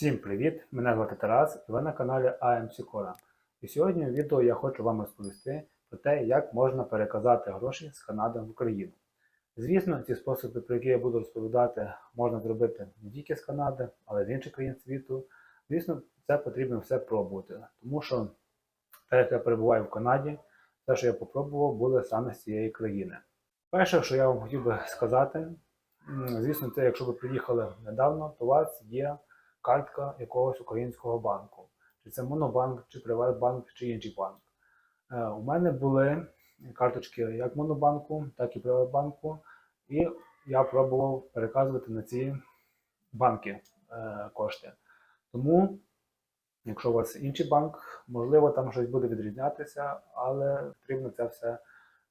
Всім привіт! Мене звати Тарас і ви на каналі AMC Cora. І сьогодні в відео я хочу вам розповісти про те, як можна переказати гроші з Канади в Україну. Звісно, ці способи, про які я буду розповідати, можна зробити не тільки з Канади, але й з інших країн світу. Звісно, це потрібно все пробувати, тому що те, як я перебуваю в Канаді, те, що я попробував, було саме з цієї країни. Перше, що я вам хотів би сказати, звісно, це якщо ви приїхали недавно, то у вас є картка якогось українського банку. Чи це Монобанк, чи Приватбанк, чи інший банк. Е, У мене були карточки як Монобанку, так і Приватбанку, і я пробував переказувати на ці банки е, кошти. Тому, якщо у вас інший банк, можливо, там щось буде відрізнятися, але потрібно це все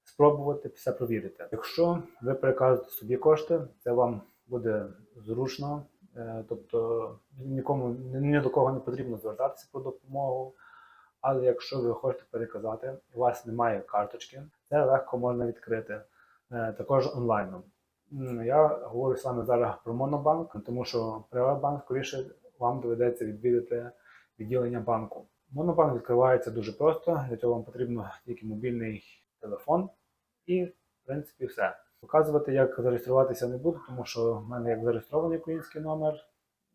спробувати, все провірити. Якщо ви переказуєте собі кошти, це вам буде зручно, Тобто нікому ні до кого не потрібно звертатися по допомогу. Але якщо ви хочете переказати, у вас немає карточки, це легко можна відкрити е, також онлайном. Я говорю саме зараз про Монобанк, тому що Приватбанк скоріше вам доведеться відвідати відділення банку. Монобанк відкривається дуже просто, для цього вам потрібно тільки мобільний телефон і, в принципі, все. Показувати, як зареєструватися не буду, тому що в мене як зареєстрований український номер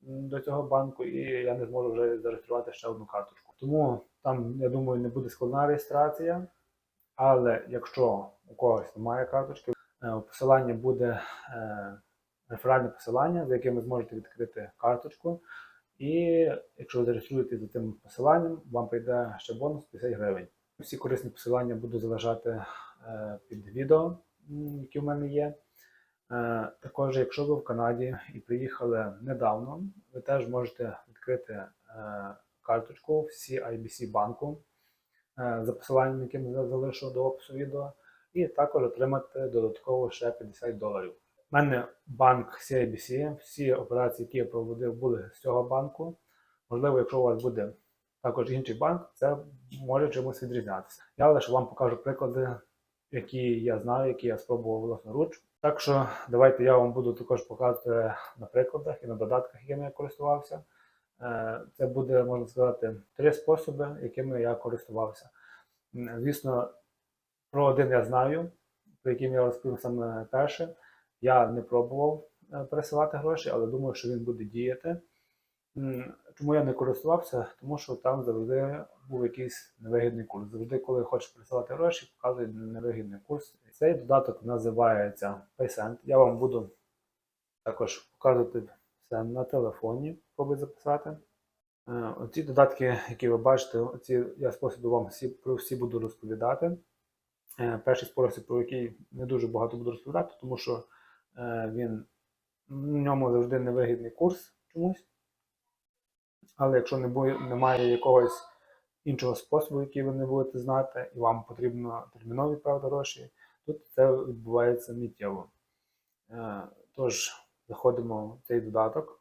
до цього банку, і я не зможу вже зареєструвати ще одну карточку. Тому там, я думаю, не буде складна реєстрація. Але якщо у когось немає карточки, е, посилання буде е, реферальне посилання, за яким ви зможете відкрити карточку. І якщо ви зареєструєтесь за цим посиланням, вам прийде ще бонус 50 гривень. Всі корисні посилання буду залишати е, під відео, які в мене є. Е, Також, якщо ви в Канаді і приїхали недавно, ви теж можете відкрити е, карточку в CIBC банку е, за посиланням, яким я залишу до опису відео, і також отримати додатково ще 50 доларів. У мене банк CIBC, всі операції, які я проводив, були з цього банку. Можливо, якщо у вас буде також інший банк, це може чимось відрізнятися. Я лише вам покажу приклади, які я знаю, які я спробував власноруч. Так що давайте я вам буду також показувати на прикладах і на додатках, якими я користувався. Е, Це буде, можна сказати, три способи, якими я користувався. Звісно, про один я знаю, про яким я розповім саме перше. Я не пробував е, пересилати гроші, але думаю, що він буде діяти. Чому я не користувався? Тому що там завжди був якийсь невигідний курс. Завжди, коли хочеш пересилати гроші, показує невигідний курс. Цей додаток називається PaySend. Я вам буду також показувати все на телефоні, спробуй записати. Е, Оці додатки, які ви бачите, оці я способи вам всі, про всі буду розповідати. Е, Перший спосіб, про який не дуже багато буду розповідати, тому що е, він в ньому завжди невигідний курс чомусь. Але якщо не буде, немає якогось іншого способу, який ви не будете знати, і вам потрібно терміново відправити гроші, тут це відбувається миттєво. Е, Тож, заходимо в цей додаток.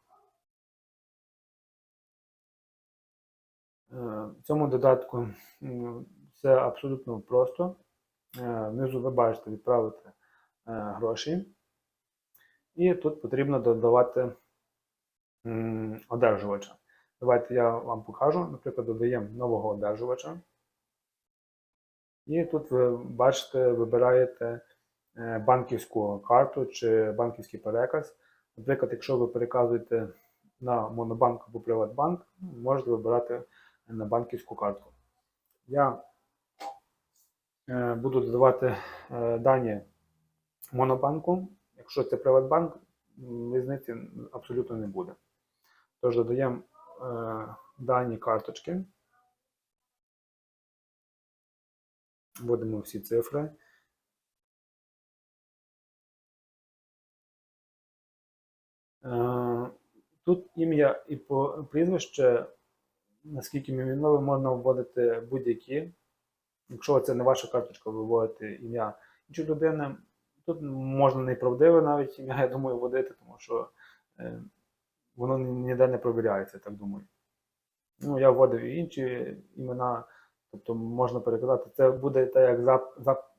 Е, В цьому додатку все абсолютно просто. Е, Внизу ви бачите відправити гроші. І тут потрібно додавати одержувача. Давайте я вам покажу. Наприклад, додаємо нового одержувача. І тут ви бачите, вибираєте е, банківську карту чи банківський переказ. Наприклад, якщо ви переказуєте на Монобанк або Приватбанк, можете вибирати на банківську картку. Я е, буду додавати е, дані Монобанку. Якщо це Приватбанк, різниці абсолютно не буде. Тож додаємо дані карточки. Вводимо всі цифри. Е, Тут ім'я і прізвище, наскільки мені відомо, можна вводити будь-які. Якщо це не ваша карточка, ви вводите ім'я іншої людини. Тут можна неправдиве навіть ім'я, я думаю, вводити, тому що е, воно ніде не провіряється, так думаю. Ну, я вводив і інші імена, тобто можна переказати. Це буде так як зап, зап,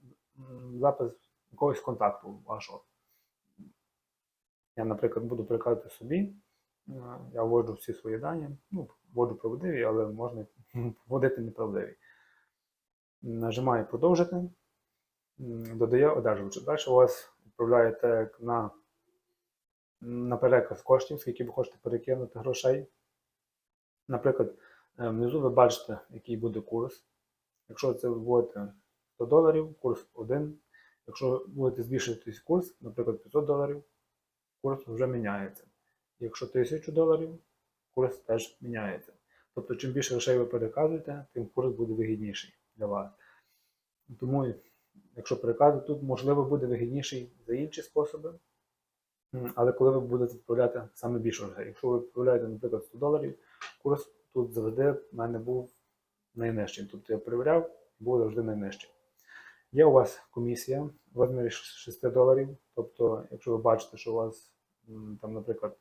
запис якогось контакту вашого. Я, наприклад, буду переказувати собі. Е, Я вводжу всі свої дані. Ну, вводжу правдиві, але можна вводити неправдиві. Нажимаю продовжити. М, Додає одержувач. Далі у вас відправляєте на, на переказ коштів, скільки ви хочете перекинути грошей. Наприклад, е, внизу ви бачите, який буде курс. Якщо це вводите 100 доларів, курс 1. Якщо будете збільшувати курс, наприклад, 500 доларів, курс вже міняється. Якщо 1000 доларів, курс теж міняється. Тобто, чим більше грошей ви переказуєте, тим курс буде вигідніший для вас. Тому, якщо переказувати, тут можливо буде вигідніший за інші способи. Але коли ви будете відправляти саме більше грошей, якщо ви відправляєте, наприклад, 100 доларів, курс тут завжди в мене був найнижчий. Тобто я перевіряв, був завжди найнижчий. Є у вас комісія в розмірі 6 доларів. Тобто, якщо ви бачите, що у вас там, наприклад,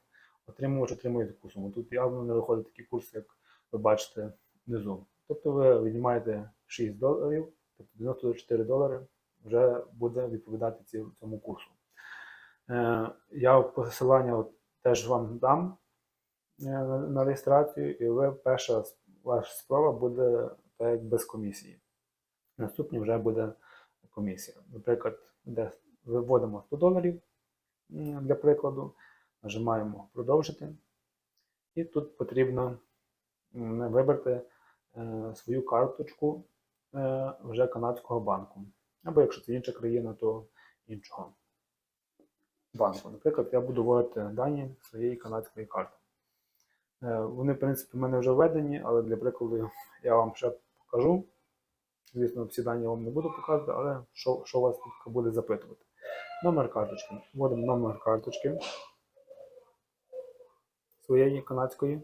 отримувач отримує таку суму. Тут явно не виходить такий курс, як ви бачите внизу. Тобто ви віднімаєте 6 доларів, тобто 94 долари вже буде відповідати цьому курсу. Е, Я посилання от теж вам дам е, на реєстрацію, і ви перша ваша спроба буде так без комісії. Наступні вже буде комісія. Наприклад, де виводимо 100 доларів для прикладу, нажимаємо продовжити. І тут потрібно вибрати е, свою карточку вже канадського банку. Або якщо це інша країна, то іншого банку. Наприклад, я буду вводити дані своєї канадської карти. Е, Вони, в принципі, в мене вже введені, але для прикладу я вам ще покажу. Звісно, всі дані я вам не буду показувати, але що, що вас буде запитувати. Номер карточки. Вводимо номер карточки своєї канадської.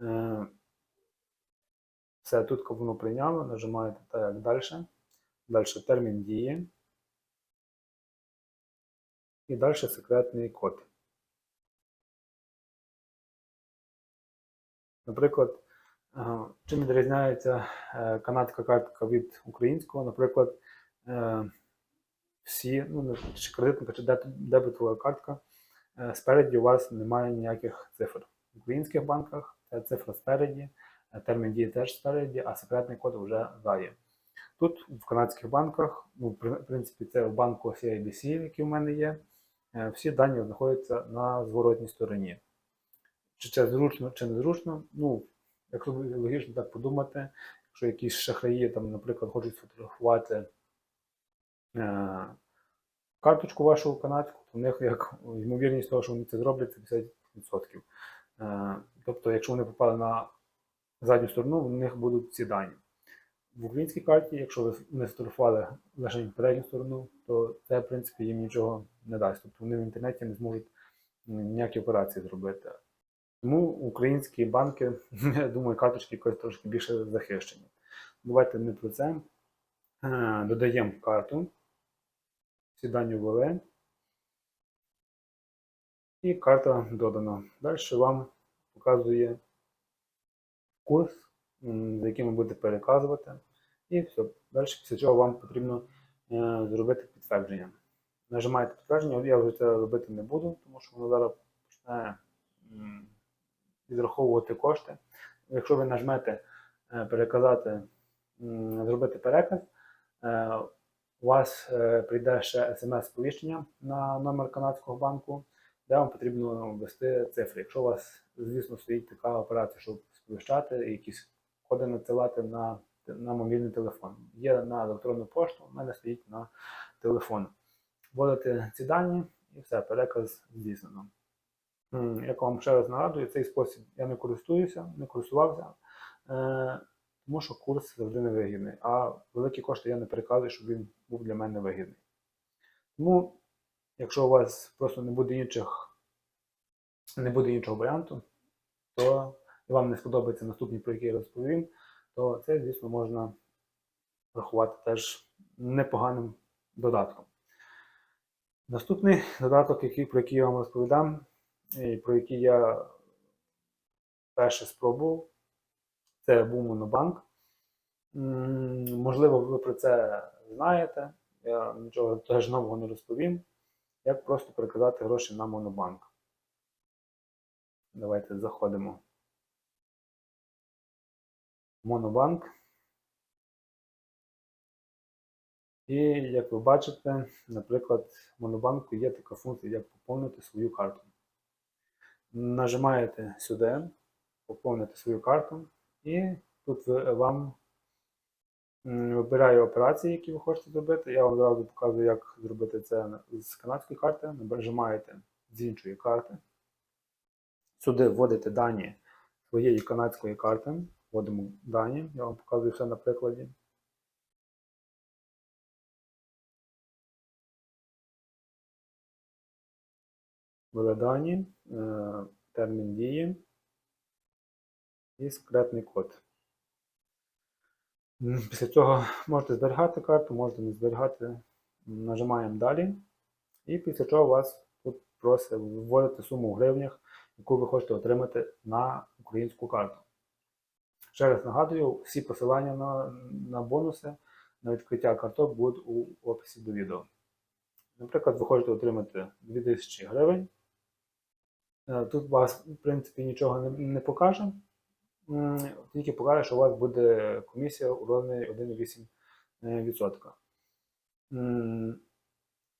Е, Все, тут воно прийняло, нажимаєте так далі. Далі термін дії. І далі секретний код. Наприклад, е, чим відрізняється е, канадська картка від українського, наприклад, е, всі, ну, чи кредитна, чи дебетова картка, спереді у вас немає ніяких цифр. В українських банках ця цифра спереді, термін дії теж спереді, а секретний код вже ззаді. Тут в канадських банках, ну, в принципі, це в банку CIBC, який в мене є, е, всі дані знаходяться на зворотній стороні. Чи це зручно, чи незручно? Ну, якщо логічно так подумати, якщо якісь шахраї, там, наприклад, хочуть сфотографувати е, карточку вашу канадську, то в них як ймовірність того, що вони це зроблять, це 50%. Е, тобто, якщо вони попали на задню сторону, в них будуть ці дані. В українській карті, якщо ви не сфотографували лише передню сторону, то це, в принципі, їм нічого не дасть. Тобто вони в інтернеті не зможуть ніякі операції зробити. Тому українські банки, я думаю, карточки якось трошки більше захищені. Давайте не про це. Е, Додаємо карту. Всі дані ввели. І карта додана. Далі вам показує курс, за яким ви будете переказувати. І все. Далі після цього вам потрібно е, зробити підтвердження. Нажимаєте підтвердження, я вже це робити не буду, тому що воно зараз почне м, відраховувати кошти. Якщо ви нажмете е, переказати, зробити переказ, е, у вас прийде ще смс-сповіщення на номер канадського банку, де вам потрібно ввести цифри. Якщо у вас, звісно, стоїть така операція, щоб сповіщати, якісь коди надсилати на, на мобільний телефон. Є на електронну пошту, у мене стоїть на телефон. Вводите ці дані і все, переказ здійснено. Як вам ще раз нагадую, цей спосіб я не користуюся, не користувався, е, тому що курс завжди невигідний. А великі кошти я не переказую, щоб він був для мене вигідний. Тому, якщо у вас просто не буде інших, не буде іншого варіанту, то і вам не сподобається наступний, про який я розповім, то це, звісно, можна рахувати теж непоганим додатком. Наступний додаток, який, про який я вам розповідам, і про який я перше спробував, це був Монобанк. Можливо, ви про це знаєте. я нічого теж нового не розповім. Як просто переказати гроші на Монобанк. Давайте заходимо. Монобанк. І як ви бачите, наприклад, в Монобанку є така функція, як поповнити свою карту. Нажимаєте сюди, поповнити свою карту, і тут вам м, вибирає операції, які ви хочете зробити. Я вам одразу показую, як зробити це з канадської карти. Нажимаєте з іншої карти. Сюди вводите дані своєї канадської карти. Вводимо дані. Я вам показую все на прикладі. Ввели дані, е, термін дії і секретний код. Після цього можете зберігати карту, можете не зберігати. Нажимаємо далі. І після чого вас тут просить вводити суму в гривнях, яку ви хочете отримати на українську карту. Ще раз нагадую, всі посилання на, на бонуси на відкриття карток будуть у описі до відео. Наприклад, ви хочете отримати 2000 гривень. Е, Тут вас, в принципі, нічого не, не покаже. Тільки покаже, що у вас буде комісія у розмірі 1,8%.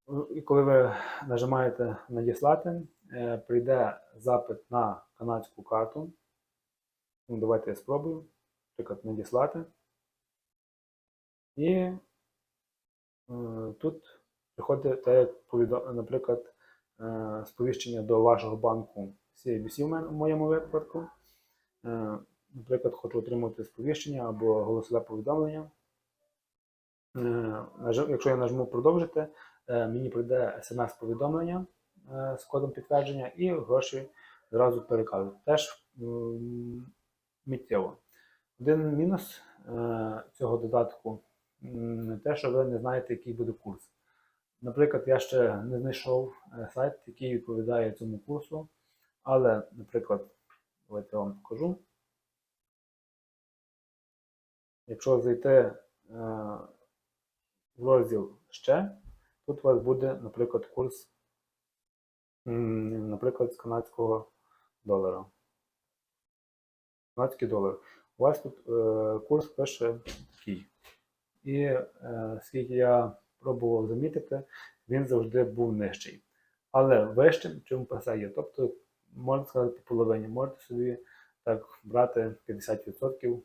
Ну, І коли ви нажимаєте надіслати, е, прийде запит на канадську карту. Ну, давайте я спробую. Наприклад, надіслати. І е, тут приходить те, як повідо- наприклад, е, сповіщення до вашого банку CIBC в моєму випадку. Е, Наприклад, хочу отримати сповіщення або голосове повідомлення. Е, Якщо я нажму продовжити, е, мені прийде смс-повідомлення е, з кодом підтвердження і гроші зразу перекажуть. Теж миттєво. Один мінус е, цього додатку те, що ви не знаєте, який буде курс. Наприклад, я ще не знайшов е, сайт, який відповідає цьому курсу, але, наприклад, давайте я вам покажу. Якщо зайти е, в розділ ще, тут у вас буде, наприклад, курс, наприклад, з канадського долара. Канадський долар. У вас тут е, курс пише такий. І е, скільки я пробував замітити, він завжди був нижчий. Але вищим, чим писе є. Тобто, можна сказати, по половині. Можете собі так брати 50%,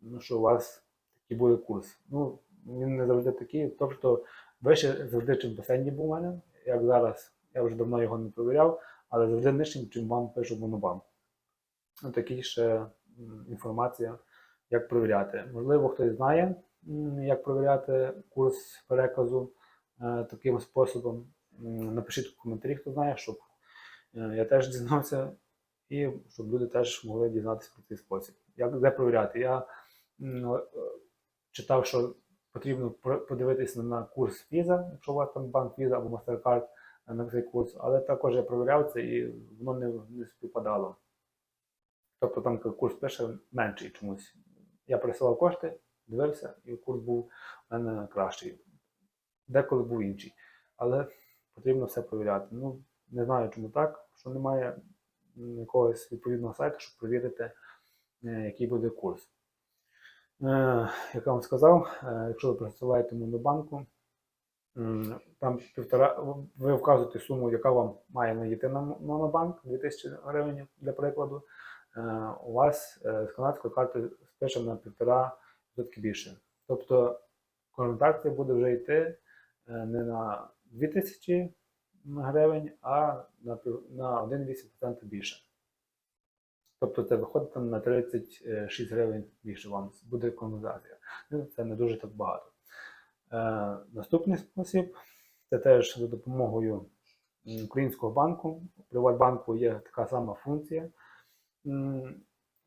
ну, що у вас такий буде курс. Ну, він не завжди такий. Тобто, вище завжди, чим посередній був у мене. Як зараз, я вже давно його не перевіряв, але завжди нижчим, чим вам пише Монобанк. Ну, Такі ще інформація, як перевіряти. Можливо, хтось знає, як перевіряти курс переказу е, таким способом. Напишіть в коментарі, хто знає, щоб е, я теж дізнався, і щоб люди теж могли дізнатися про цей спосіб. Як де перевіряти? Я читав, що потрібно подивитися на курс Visa, якщо у вас там банк Visa або MasterCard е, на цей курс, але також я перевіряв це і воно не, не співпадало. Тобто там курс пише менший чомусь. Я пересилав кошти, дивився, і курс був у мене кращий. Деколи був інший. Але потрібно все перевіряти. Ну, не знаю, чому так, що немає якогось відповідного сайту, щоб перевірити, е, який буде курс. Е, Як я вам сказав, е, якщо ви присилаєте Монобанку, там півтора, ви вказуєте суму, яка вам має надійти на Монобанк, 2000 гривень для прикладу. Е, У вас е, з канадської карти спише на півтора відсотки більше. Тобто конвертація буде вже йти е, не на 2000 гривень, а на, пів- на 1,8% більше. Тобто це виходить там на 36 гривень більше вам буде конвертація. Ну, це не дуже так багато. Е, наступний спосіб це теж за допомогою українського банку. У Приватбанку є така сама функція.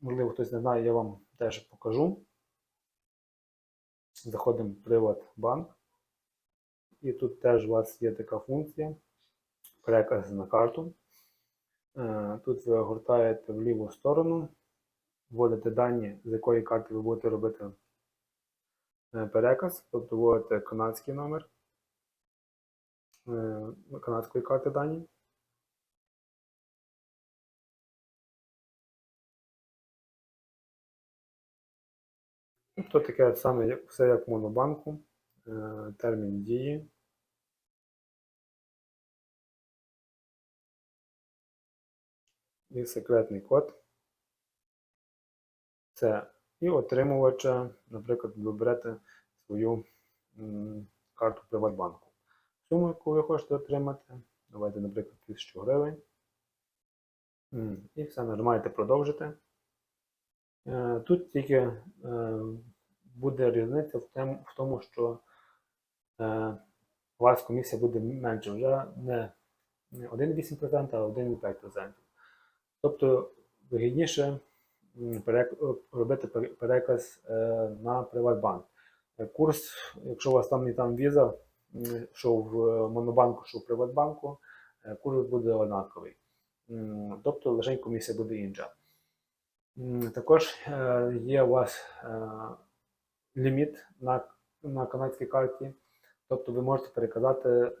Можливо, хтось не знає, я вам теж покажу. Заходимо в Приватбанк. І тут теж у вас є така функція переказ на карту. Е, Тут ви гортаєте в ліву сторону, вводите дані, з якої карти ви будете робити е, переказ, тобто вводите канадський номер канадської карти дані. Тобто таке саме, все як в монобанку, е, термін дії. І секретний код. Це і отримувача, наприклад, ви берете свою карту Приватбанку. Суму, яку ви хочете отримати, давайте, наприклад, 1000 гривень. І все, нажимаєте продовжити. Е, Тут тільки е, буде різниця в тому, що е, у вас комісія буде менше, вже не не 1,8%, а 1,5%. Тобто вигідніше робити переказ на Приватбанк. Курс, якщо у вас там і там віза, що в Монобанку, що в Приватбанку, курс буде однаковий. Тобто лише комісія буде інша. Також е, є у вас е, ліміт на, на канадській карті, тобто ви можете переказати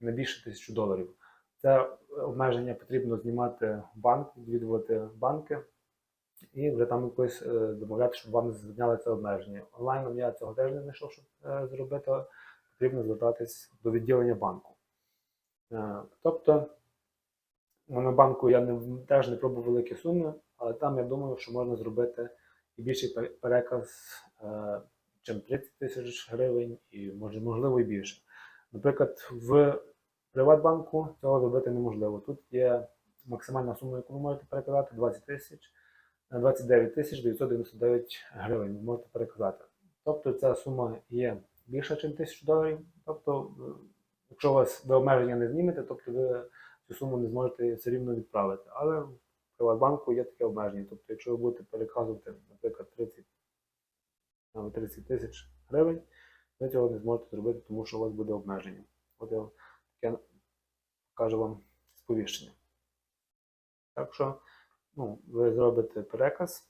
не більше 1000 доларів. Це обмеження потрібно знімати в банк, відвідувати банки і вже там якось е, домовляти, щоб вам зняли це обмеження. Онлайном я цього теж не знайшов, щоб зробити. Потрібно звертатись до відділення банку. Тобто, Монобанку я не, теж не пробував великі суми, але там я думаю, що можна зробити і більший переказ, е, чим 30 тисяч гривень, і може, можливо і більше. Наприклад, в Приватбанку цього зробити неможливо. Тут є максимальна сума, яку ви можете переказати 20 тисяч, е, 29 тисяч 999 гривень ви можете переказати. Тобто ця сума є більша, ніж 1000 доларів. Тобто, е, якщо у вас ви обмеження не знімете, тобто ви цю суму не зможете все рівно відправити. Але Приватбанку є таке обмеження. Тобто, якщо ви будете переказувати, наприклад, 30 або 30 тисяч гривень, ви цього не зможете зробити, тому що у вас буде обмеження. От я таке кажу вам сповіщення. Так що ну, ви зробите переказ.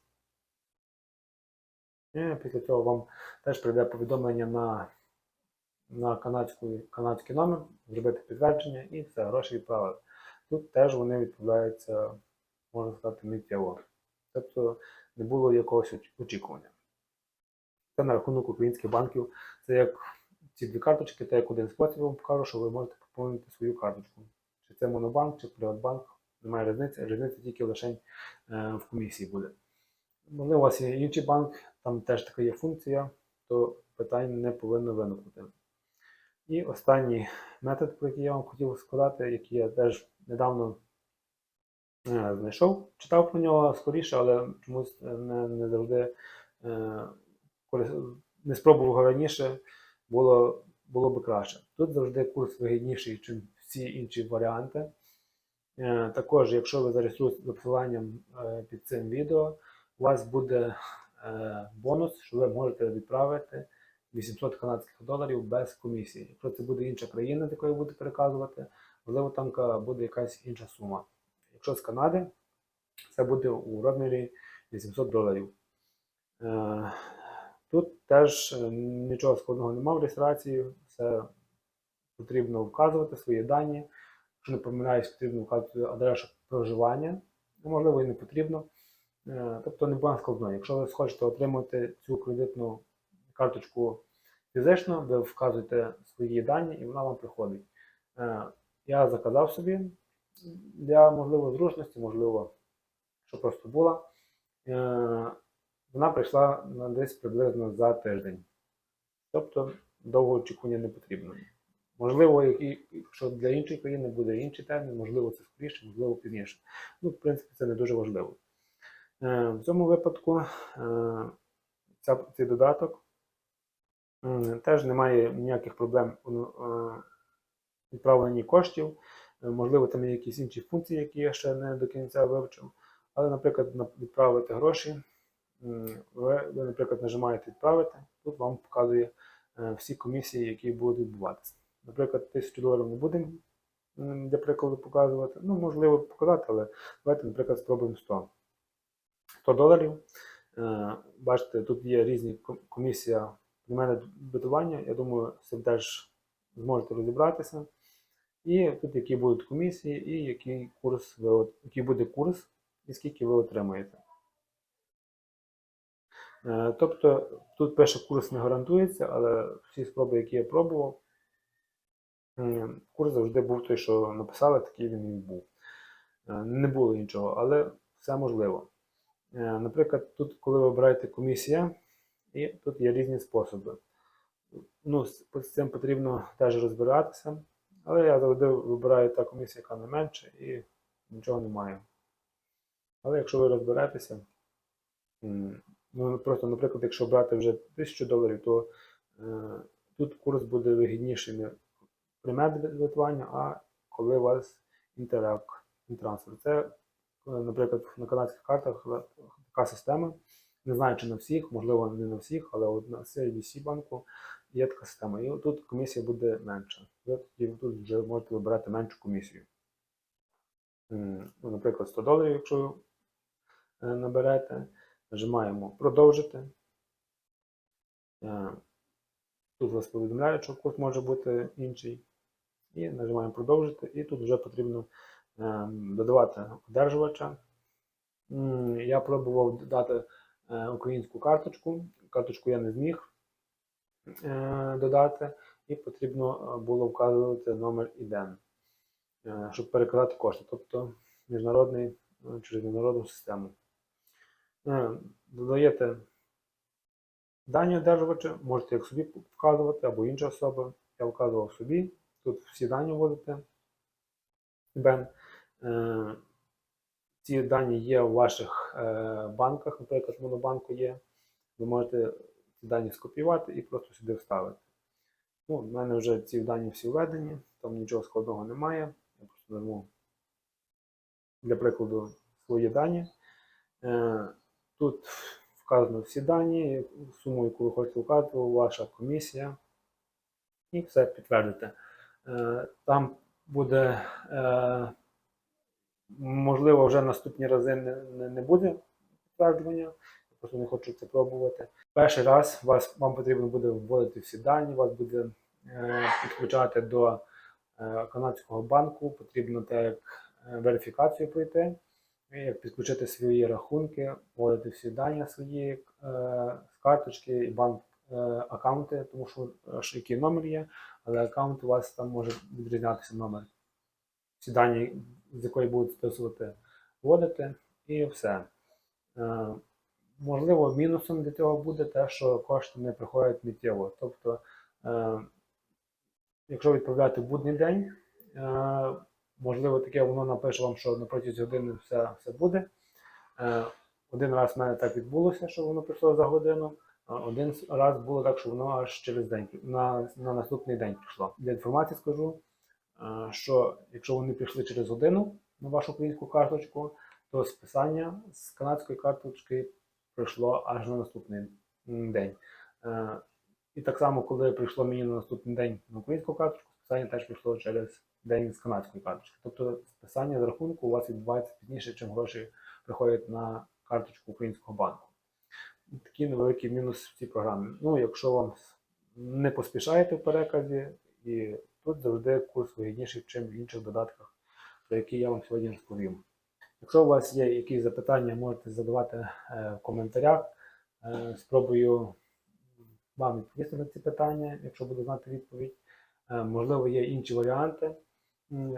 І після цього вам теж прийде повідомлення на, на канадську, канадський номер, зробити підтвердження і все, гроші відправили. Тут теж вони відправляються, можна сказати, миттєво. Тобто не було якогось очікування. Це на рахунок українських банків. Це як ці дві карточки, це як один спосіб вам покажу, що ви можете поповнити свою карточку. Чи це Монобанк, чи Приватбанк, немає різниці, різниця тільки лише е, в комісії буде. Можливо, у вас є інший банк, там теж така є функція, то питань не повинно виникнути. І останній метод, про який я вам хотів сказати, який я теж недавно знайшов, читав про нього скоріше, але чомусь не, не завжди е, не спробував раніше, було, було би краще. Тут завжди курс вигідніший, ніж всі інші варіанти. Е, Також, якщо ви зареєструєтеся за посиланням е, під цим відео, у вас буде е, бонус, що ви можете відправити 800 канадських доларів без комісії. Якщо це буде інша країна, з якої ви будете переказувати, можливо, там буде якась інша сума. Якщо з Канади, це буде у розмірі 800 доларів. Е, Тут теж е, нічого складного немає в реєстрації, все потрібно вказувати свої дані. Якщо не помиляюсь, потрібно вказувати адресу проживання. Ну, Можливо, і не потрібно. Е, Тобто не буде складно. Якщо ви хочете отримати цю кредитну карточку фізично, ви вказуєте свої дані і вона вам приходить. Я заказав собі для можливо зручності, можливо, що просто була. Е, Вона прийшла на десь приблизно за тиждень. Тобто довго очікування не потрібно. Можливо, якщо для іншої країни буде інший термін, можливо, це скоріше, можливо, пізніше. Ну, в принципі, це не дуже важливо. Е, В цьому випадку е, цей додаток теж немає ніяких проблем у відправленні коштів. Е, Можливо, там є якісь інші функції, які я ще не до кінця вивчив. Але, наприклад, відправити гроші, ви, наприклад, нажимаєте відправити, тут вам показує е, всі комісії, які будуть відбуватися. Наприклад, 1000 доларів не будемо для прикладу показувати. Ну, можливо, показати, але давайте, наприклад, спробуємо 100. 100 доларів. Е, Бачите, тут є різні ком- комісія для мене битування. Я думаю, з цим теж зможете розібратися. І тут які будуть комісії, і який курс ви, який буде курс, і скільки ви отримаєте. Е, Тобто тут пише курс не гарантується, але всі спроби, які я пробував, курс завжди був той, що написали, такий він і був. Е, Не було нічого, але все можливо. Е, Наприклад, тут, коли ви обираєте комісія, і тут є різні способи. Ну, з цим потрібно теж розбиратися, але я завжди вибираю та комісія, яка не менше, і нічого немає. Але якщо ви розберетеся, ну просто, наприклад, якщо брати вже 1000 доларів, то е, тут курс буде вигідніший не при медвитування, а коли у вас інтерак, інтрансфер. Це, е, наприклад, на канадських картах така система. Не знаю, чи на всіх, можливо, не на всіх, але от на CIBC банку є така система. І тут комісія буде менша. Ви тут вже можете вибирати меншу комісію. Ну, Наприклад, 100 доларів, якщо е, наберете, нажимаємо продовжити. Е, Тут вас повідомляють, що курс може бути інший. І нажимаємо продовжити. І тут вже потрібно е, додавати одержувача. Я пробував додати українську карточку. Карточку я не зміг додати, і потрібно е, було вказувати номер ІДЕН, е, щоб переказати кошти, тобто міжнародний, е, через міжнародну систему. Е, Додаєте дані одержувача, можете як собі вказувати або інша особа. Я вказував собі. Тут всі дані вводите. Бен. Е, Ці дані є у ваших е, банках, наприклад, в Монобанку є. Ви можете дані скопіювати і просто сюди вставити. Ну, в мене вже ці дані всі введені, там нічого складного немає. Я просто нажму для прикладу свої дані. Е, Тут вказано всі дані, суму, яку ви хочете вказати, ваша комісія. І все підтвердите. Е, Там буде, е, можливо, вже наступні рази не буде підтвердження. Просто не хочу це пробувати. Перший раз вас, вам потрібно буде вводити всі дані, вас буде е, підключати до е, канадського банку, потрібно так е, верифікацію пройти, як підключити свої рахунки, вводити всі дані свої е, з карточки і банк е, аккаунти, тому що е, який номер є, але аккаунт у вас там може відрізнятися номер. Всі дані, з якої будуть списувати, вводити, і все. Е, Можливо, мінусом для цього буде те, що кошти не приходять миттєво. Тобто, е, якщо відправляти в будний день, е, можливо, таке воно напише вам, що на протязі години все, все буде. Е, один раз в мене так відбулося, що воно прийшло за годину. а Один раз було так, що воно аж через день на, на наступний день прийшло. Для інформації скажу, е, що якщо вони прийшли через годину на вашу українську карточку, то списання з канадської карточки прийшло аж на наступний день. Е, І так само, коли прийшло мені на наступний день на українську карточку, списання теж прийшло через день з канадської карточки. Тобто списання з рахунку у вас відбувається пізніше, чим гроші приходять на карточку українського банку. Такий невеликий мінус в цій програмі. Ну, якщо вам не поспішаєте в переказі, і тут завжди курс вигідніший, чим в інших додатках, про які я вам сьогодні розповім. Якщо у вас є якісь запитання, можете задавати е, в коментарях. Е, Спробую вам відповісти на ці питання, якщо буду знати відповідь. Е, Можливо, є інші варіанти.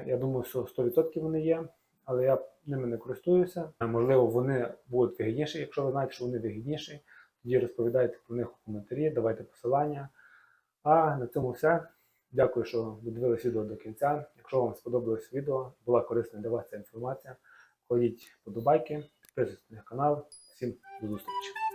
Я думаю, що 100% вони є, але я ними не користуюся. Можливо, вони будуть вигідніші. Якщо ви знаєте, що вони вигідніші, тоді розповідайте про них у коментарі, давайте посилання. А на цьому все. Дякую, що додивились відео до кінця. Якщо вам сподобалось відео, була корисна для вас ця інформація, кладіть подобайки, підписуйтесь на канал. Всім до зустрічі!